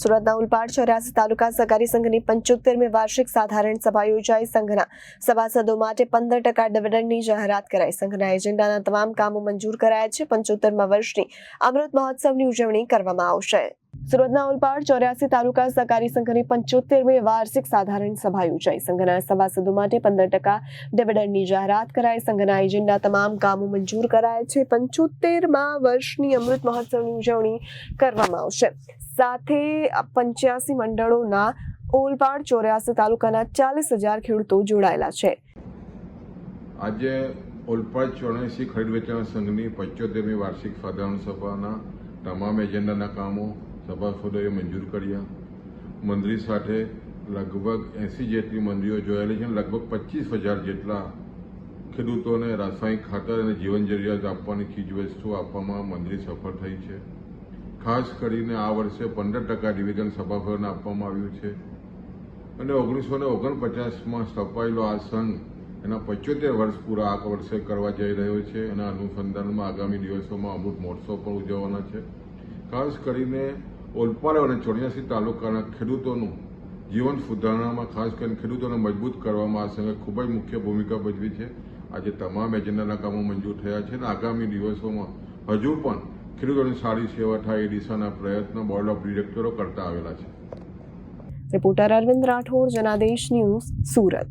સુરતના ઉલપાડ ચોર્યાસી તાલુકા સહકારી સંઘની પંચોતેરમી વાર્ષિક સાધારણ સભા યોજાઈ. સંઘના સભાસદો માટે પંદર ટકા ડિવિડન્ડની જાહેરાત કરાઈ. સંઘના એજન્ડાના તમામ કામો મંજૂર કરાયા છે. પંચોતેરમા વર્ષની અમૃત મહોત્સવની ઉજવણી કરવામાં આવશે. સુરતના ઉલપાડ ચોર્યાસી તાલુકા સહકારી સંઘની પંચોતેરમી વાર્ષિક સાધારણ સભા યોજાઈ. સંઘના સભાસદો માટે પંદર ટકા ડિવિડન્ડની જાહેરાત કરાઈ. સંઘના એજન્ડા તમામ કામો મંજૂર કરાયા છે. પંચોતેરમાં વર્ષની અમૃત મહોત્સવની ઉજવણી કરવામાં આવશે. સાથે પંચ્યાસી મંડળોના ઓલપાડ ચોર્યાસી તાલુકાના ચાલીસ હજાર ખેડૂતો જોડાયેલા છે. આજે ઓલપાડ ચોર્યાસી ખરીદ વેચાણ સંઘની પંચોતેરમી વાર્ષિક સાધારણ સભાના તમામ એજન્ડાના કામો સભાસદોએ મંજૂર કર્યા. મંત્રી સાથે લગભગ એંસી જેટલી મંડળીઓ જોડાયેલી છે, લગભગ પચીસ હજાર જેટલા ખેડૂતોને રાસાયણિક ખાતર અને જીવન જરૂરિયાત આપવાની ચીજવસ્તુઓ આપવામાં મંડળી સફળ થઈ છે. ખાસ કરીને આ વર્ષે પંદર ટકા ડિવિઝન સભાસદોને આપવામાં આવ્યું છે. અને ઓગણીસો ને ઓગણપચાસમાં સ્થપાયેલો આ સંઘ એના પંચોતેર વર્ષ પૂરા આ વર્ષે કરવા જઈ રહ્યો છે અને અનુસંધાનમાં આગામી દિવસોમાં અમૃત મહોત્સવ પણ ઉજવવાના છે. ખાસ કરીને ઓલપાડ અને ચોર્યાસી તાલુકાના ખેડૂતોનું જીવન સુધારણામાં ખાસ કરીને ખેડૂતોને મજબૂત કરવામાં આ સંઘે ખૂબ જ મુખ્ય ભૂમિકા ભજવી છે. આજે તમામ એજન્ડાના કામો મંજૂર થયા છે અને આગામી દિવસોમાં હજુ પણ ખેડૂતોની સારી સેવા થાય એ દિશાના પ્રયત્નો બોર્ડ ઓફ ડિરેક્ટરો કરતા આવેલા છે. Reporter Arvind Rathod, Janadesh news, Surat.